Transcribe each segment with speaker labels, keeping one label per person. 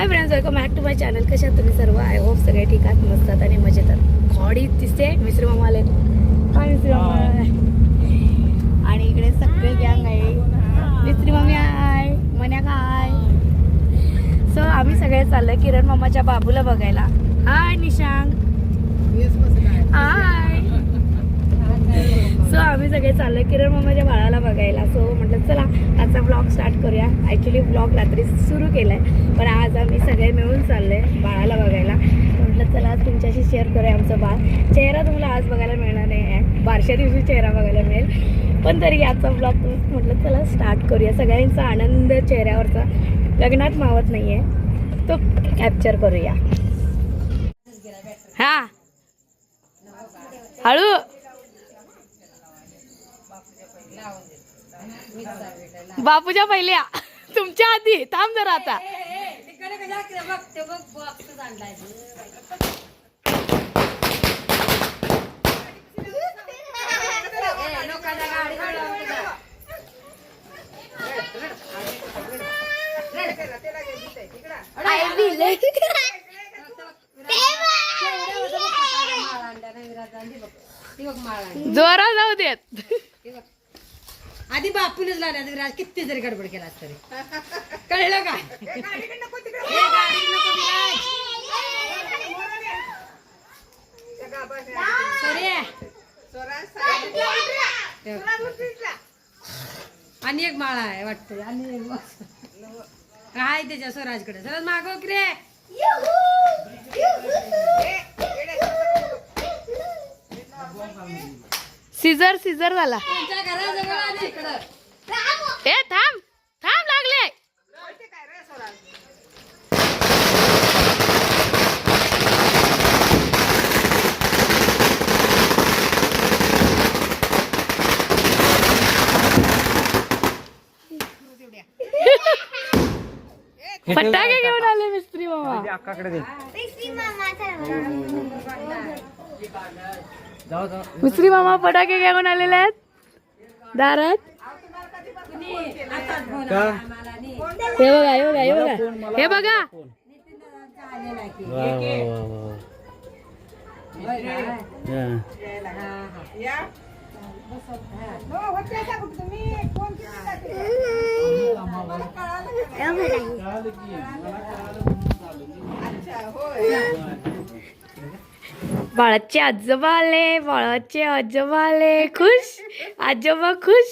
Speaker 1: Hi friends welcome back to my channel कशा तुम्ही सर्व? आय होप सगळे ठीक आहात मस्त आहात आणि मजेत आहात. खॉडी दिसते मिश्री मामा आले मामा. आणि इकडे सगळे गँग आहे. मिस्त्री मामी आहे मन्या काय सो आम्ही सगळे चाललोय किरण मामाच्या बाबूला बघायला. हाय निशांक. हाय सो आम्ही सगळे चाललो किरण मामाच्या बाळाला बघायला. सो म्हटलं चला आजचा ब्लॉग स्टार्ट करूया. ॲक्च्युली ब्लॉग रात्री सुरू केला आहे पण आज आम्ही सगळे मिळून चाललोय बाळाला बघायला. म्हटलं चला आज तुमच्याशी शेअर करूया आमचं बाळ. चेहरा तुम्हाला आज बघायला मिळणार नाही आहे बारशा दिवशी चेहरा बघायला मिळेल. पण तरी आजचा ब्लॉग म्हटलं चला स्टार्ट करूया. सगळ्यांचा आनंद चेहऱ्यावरचा. लग्नात मावत नाही आहे तो कॅप्चर करूया. हा. हळू. बापूच्या पहिल्या तुमच्या आधी थांब जरा आता जोरा जाऊ देत
Speaker 2: आधी बापूनच लावल्या विराज किती जरी गडबड केला तरी. कळलं काय हे गाडी नको विराज. सोरे. आणि एक माळा आहे वाटतं आणि एक. काय त्याच्या स्वराजकडे. सरळ मागव की रे?
Speaker 1: सिझर सिझर झाला. ए थांब. थांब लागले. फटाके घेऊन आले मिस्त्री मामा. मिस्त्री मामा फटाके घेऊन आलेले आहेत दारात? हे बघा हे बघा हे बघा. हे बघा. बाळाचे आजोबा आले बाळाचे आजोबा आले. खुश? आजोबा खुश?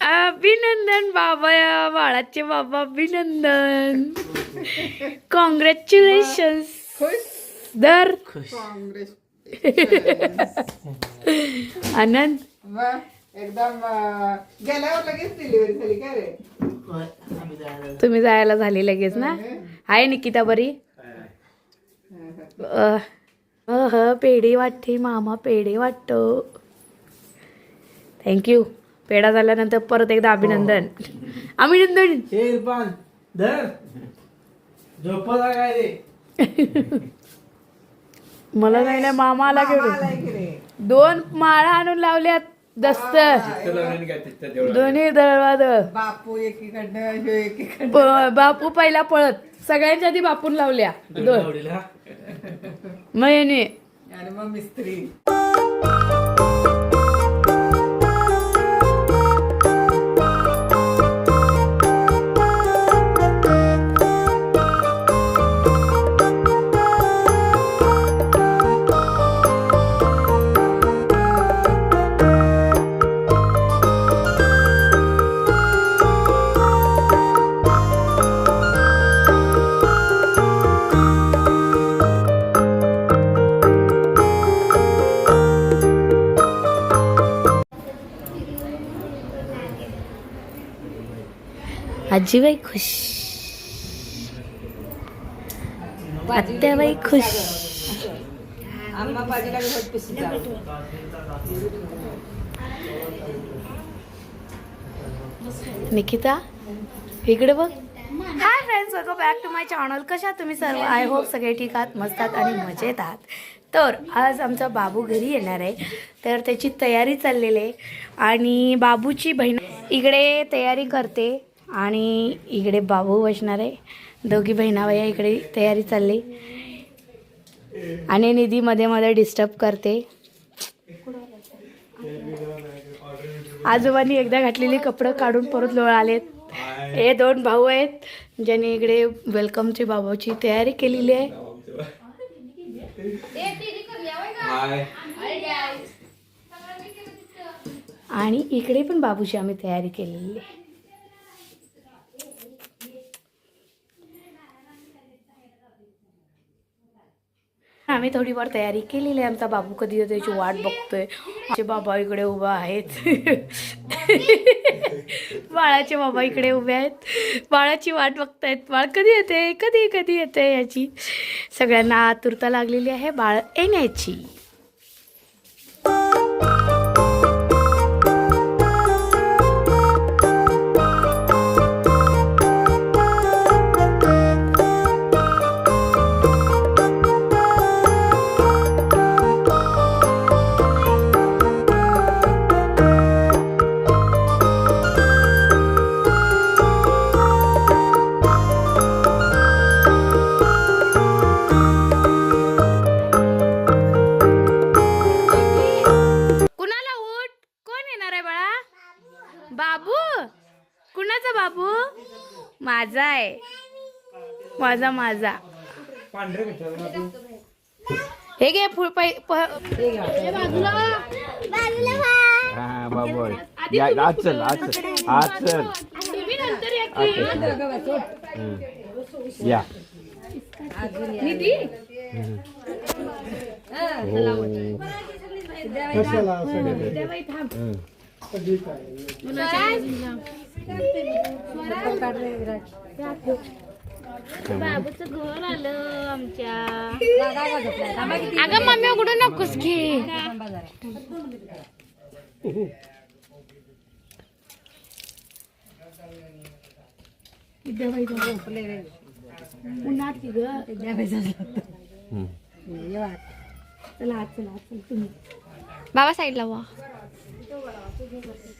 Speaker 1: अभिनंदन बाबा बाळाचे बाबा अभिनंदन. कॉंग्रॅच्युलेशन दर. आनंद.
Speaker 3: एकदम गेल्यावर लगेच डिलिव्हरी झाली काय रे?
Speaker 1: तुम्ही जायला झाली लगेच ना? आहे निकिता बरी? अह, पेढे वाटते मामा पेढे वाटतो. थँक्यू पेढा झाल्यानंतर परत एकदा अभिनंदन. अभिनंदन.
Speaker 4: हे इरफान धर. झोपला काय रे?
Speaker 1: मला जायला मामा आला घेऊन. दोन माळा आणून लावल्यात. दस्तर दोन्ही दरवाज
Speaker 3: बापू एकीकडनं ह्यो एकीकडनं.
Speaker 1: बापू पहिला पळत. सगळ्यांच्या आधी बापून लावल्या. दोन. मग याने
Speaker 3: आणि मग मिस्त्री.
Speaker 1: आजीबाई खुश. आत्याबाई खुश.
Speaker 2: आम्हा बाई खुश
Speaker 1: निकिता इकडे बघ. Hi friends welcome back to my channel कशा तुम्ही सर्व? आय होप सगळे ठीक आहात मस्त आहात आणि मजेत आहात. तर आज आमचा बाबू घरी येणार आहे. तर त्याची तयारी चाललेली आहे. आणि बाबूची बहीण इकडे तयारी करते. आणि इकडे बाबू बसणार आहे. दोघी बहिणावया इकडे तयारी चालली. आणि निधी मध्ये मध्ये डिस्टर्ब करते. आजोबांनी एकदा घातलेली कपडे काढून परत लोळ आलेत हे दोन भाऊ आहेत ज्यांनी इकडे वेलकमची बाबाची तयारी केलेली आहे. आणि इकडे पण बाबूची आम्ही तयारी केलेली आहे. आम्ही थोडीफार तयारी केलेली आहे. आमचा बाबू कधी त्याची याची वाट बघतोय. आमचे बाबा इकडे उभा आहेत. बाळाचे बाबा इकडे उभे आहेत. बाळाची वाट बघतायत. बाळ कधी येते? कधी कधी येते याची. सगळ्यांना आतुरता लागलेली आहे. बाळ येण्याची. माझा आहे. माझा माझा. हे घे फुल पै हे बाजूला
Speaker 5: हा बाबा या आज चल आज चल आज चल.
Speaker 1: तुम्ही नंतर या की. बाबूचं घर आलं आमच्या अगं मम्मी उघडू नकोस की. विद्याबाई उन्हात की ग?
Speaker 5: हम्म.
Speaker 1: चला तुम्ही.
Speaker 6: बाबा साईडला वा.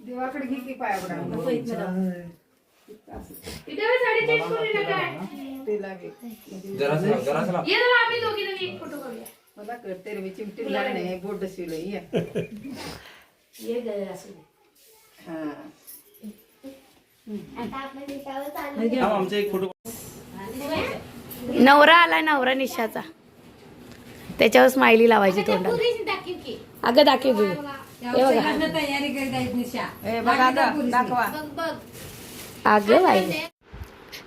Speaker 3: देवाकडे घे की पाया. मला कळते रे मी चिमटी लागणे बोट शिवलं ये.
Speaker 1: नवरा आला नवरा निशाचा. त्याच्यावर स्माइली लावायची तोंडाला. अगं दाखव की. हे बघा.
Speaker 2: तयारी करीत आहेत निशा
Speaker 3: ए बघा गं, दाखवा.
Speaker 1: अगं बाई.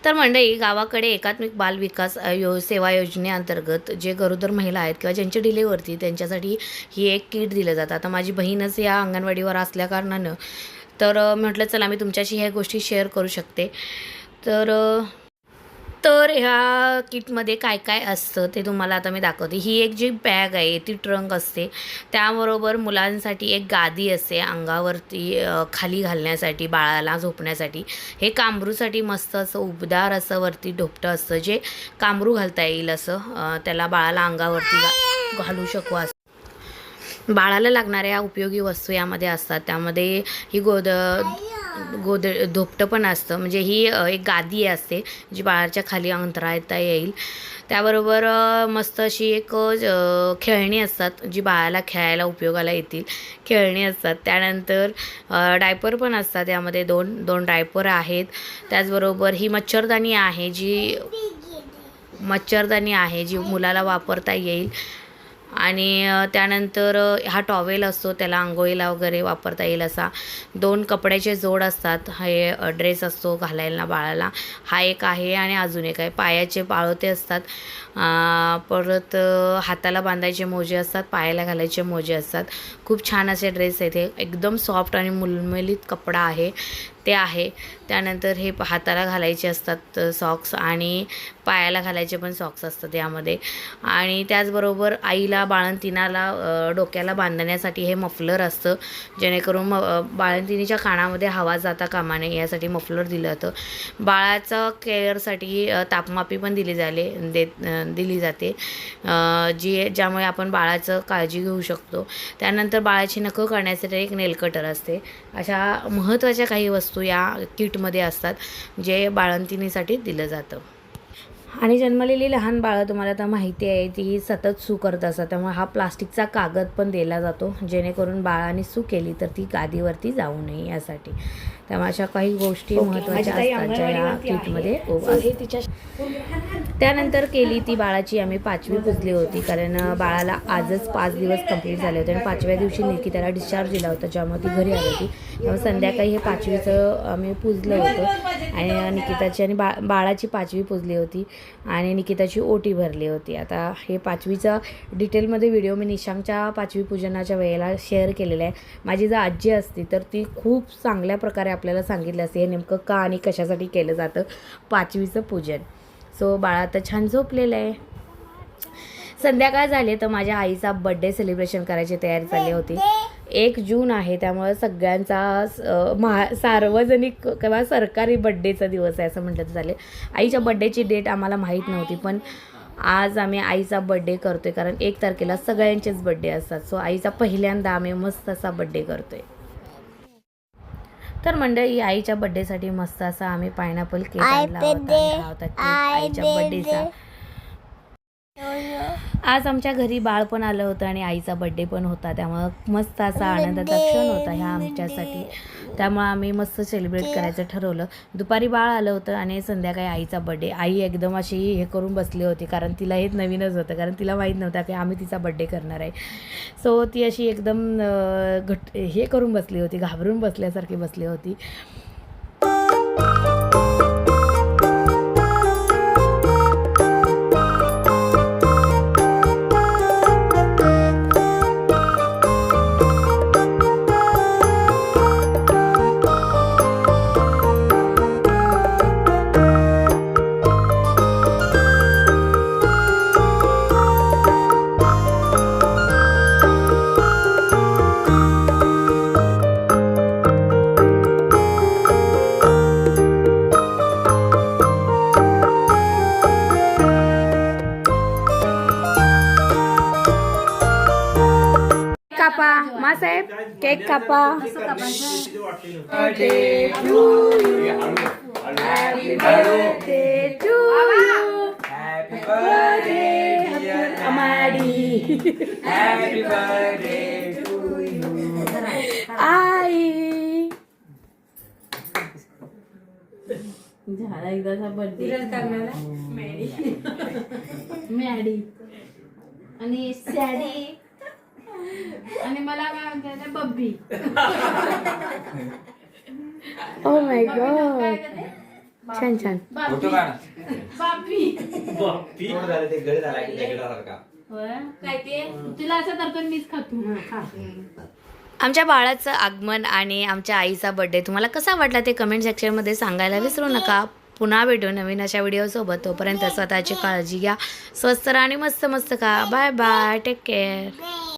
Speaker 1: तर मंडळी गावाकडे एकात्मिक बाल विकास यो सेवा योजनेअंतर्गत जे गरोदर महिला आहेत किंवा ज्यांची डिलेवरती त्यांच्यासाठी ही एक किट दिलं जातं. आता माझी बहीणच या अंगणवाडीवर असल्याकारणानं तर म्हटलं चला मी तुमच्याशी ह्या गोष्टी शेअर करू शकते. तर तर ह्या किटमध्ये काय काय असतं ते तुम्हाला आता मी दाखवते. ही एक जी बॅग आहे ती ट्रंक असते. त्याबरोबर मुलांसाठी एक गादी असते अंगावरती खाली घालण्यासाठी बाळाला झोपण्यासाठी. हे कांबरूसाठी मस्त असं उबदार असं वरती ढोपटं असतं जे कांबरू घालता येईल असं. त्याला बाळाला अंगावरती घा- घालू शकू असं. बाळाला लागणाऱ्या उपयोगी वस्तू यामध्ये असतात. त्यामध्ये ही गोद गोद धोपटं पण असतं. म्हणजे ही एक गादी असते जी बाळाच्या खाली अंतराळता येईल. त्याबरोबर मस्त अशी एक खेळणी असतात जी बाळाला खेळायला उपयोगाला येतील. खेळणी असतात. त्यानंतर डायपर पण असतात यामध्ये. दोन दोन डायपर आहेत. त्याचबरोबर ही मच्छरदाणी आहे जी मच्छरदाणी आहे जी मुलाला वापरता येईल. आणि त्यानंतर हा टॉवेल असतो त्याला आंघोळीला वगैरे वापरता येईल असा. दोन कपड्याचे जोड असतात हे ड्रेस असतो घालायला बाळाला. हा एक आहे आणि अजून एक आहे. पायाचे पाळोते असतात. परत हाताला बांधायचे मोजे असतात पायाला घालायचे मोजे असतात. खूप छान असे ड्रेस आहेत. हे एकदम सॉफ्ट आणि मुलमलीत कपडा आहे. ते आहे. त्यानंतर हे हाताला घालायचे असतात सॉक्स आणि पायाला घालायचे पण सॉक्स असतात यामध्ये. आणि त्याचबरोबर आईला बाळंतिनाला डोक्याला बांधण्यासाठी हे मफलर असतं. जेणेकरून म बाळंतिनीच्या कानामध्ये हवा जाता कामा नये यासाठी मफलर दिलं जातं. बाळाचं केअरसाठी तापमापी पण दिली झाले देत दिली जाते. जे जी ज्यामुळे आपण बाळाचं काळजी घेऊ शकतो. त्यानंतर बाळाची नखं काढण्यासाठी एक नेलकटर असते. अशा महत्त्वाच्या काही वस्तू या किटमध्ये असतात जे बाळंतिणीसाठी दिलं जातं. आणि जन्मलेली लहान बाळं तुम्हाला आता माहिती आहे ती सतत सू करत असतात. त्यामुळे हा प्लास्टिकचा कागद पण दिला जातो. जेणेकरून बाळाने सू केली तर ती गादीवरती जाऊ नये यासाठी. त्यामुळे अशा काही गोष्टी महत्त्वाच्या असतात ज्या या किटमध्ये. त्यानंतर केली ती बाळाची आम्ही पाचवी पुजली होती कारण बाळाला आजच पाच दिवस कंप्लीट झाले होते आणि पाचव्या दिवशी निकिताला डिस्चार्ज दिला होता ज्यामुळे ती घरी आली होती. त्यामुळे संध्याकाळी हे पाचवीचं आम्ही पुजलं होतं. आणि निकिताची आणि बा बाळाची पाचवी पुजली होती. आणि निकिताची ओटी भरली होती. आता हे पाचवीचा डिटेलमध्ये व्हिडिओ मी निशांकच्या पाचवी पूजनाच्या वेळेला शेअर केलेला आहे. माझी जर आजी असती तर ती खूप चांगल्या प्रकारे आपल्याला सांगितलं असते हे नेमकं का आणि कशासाठी केलं जातं पाचवीचं पूजन. सो बाळा आता छान झोपलेलं आहे. संध्याकाळ झाली तर माझ्या आईचा बड्डे सेलिब्रेशन करायची तयारी चालली होती. एक जून आहे त्यामुळे सगळ्यांचा महा सार्वजनिक किंवा सरकारी बड्डेचा दिवस आहे असं म्हटलं तर चालेल. आईच्या बड्डेची डेट आम्हाला माहीत नव्हती पण आज आम्ही आईचा बड्डे करतोय कारण एक तारखेला सगळ्यांचेच बड्डे असतात. सो आईचा पहिल्यांदा आम्ही मस्त असा बड्डे करतोय. तर मंडळी आईच्या बड्डेसाठी मस्त असा आम्ही पायनॅपल केक आणला होता. आईच्या बड्डेचा आज आमच्या घरी बाळ पण आलं होतं आणि आईचा बड्डे पण होता. त्यामुळं मस्त असा आनंदाचा क्षण होता ह्या आमच्यासाठी. त्यामुळं आम्ही मस्त सेलिब्रेट करायचं ठरवलं. दुपारी बाळ आलं होतं आणि संध्याकाळी आईचा बड्डे आई एकदम अशी हे करून बसली होती कारण तिला हे नवीनच होतं कारण तिला माहीत नव्हतं की आम्ही तिचा बड्डे करणार आहे. सो ती अशी एकदम घट हे करून बसली होती घाबरून बसल्यासारखी बसली होती. कापा birthday to you.
Speaker 7: Happy birthday, dear
Speaker 1: Amadi.
Speaker 7: Happy birthday to
Speaker 1: आई
Speaker 6: झाला एकदाचा बर्थडे मॅडी आणि सॅडी आणि मला काय म्हणतात बब्बी.
Speaker 1: ओ माय गॉड छान छान.
Speaker 7: फोटो काढ.
Speaker 6: बापी
Speaker 7: थोडं झालं ते झाला
Speaker 6: काय ते? तुला असं करतो मीच खातो.
Speaker 1: आमच्या बाळाचं आगमन आणि आमच्या आईचा बर्थडे तुम्हाला कसा वाटला ते कमेंट सेक्शनमध्ये सांगायला विसरू नका. पुन्हा भेटू नवीन अशा व्हिडिओसोबत तोपर्यंत स्वतःची काळजी घ्या. स्वस्त राहा आणि मस्त मस्त का बाय बाय टेक केअर